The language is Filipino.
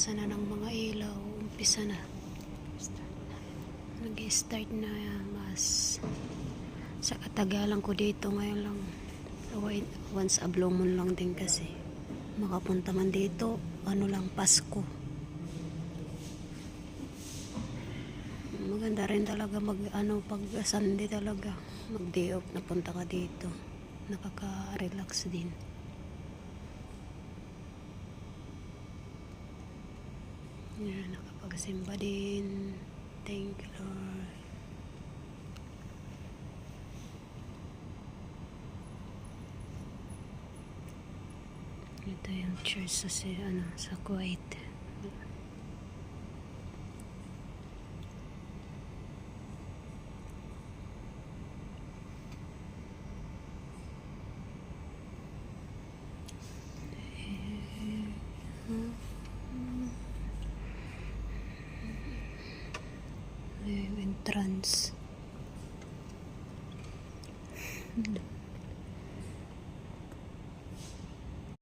Pagkabukasan na ng mga ilaw, umpisa na. Nag-start na mas sa katagalan ko dito ngayon lang. Once a blue moon lang din kasi. Makapunta man dito, ano lang, Pasko. Maganda rin talaga mag, ano, pag Sunday talaga. Mag day off, napunta ka dito. Nakaka-relax din. Yan, nakapagsimba din. Thank you, Lord. Ito yung church sa, si, ano, sa Kuwait. Yung entrance.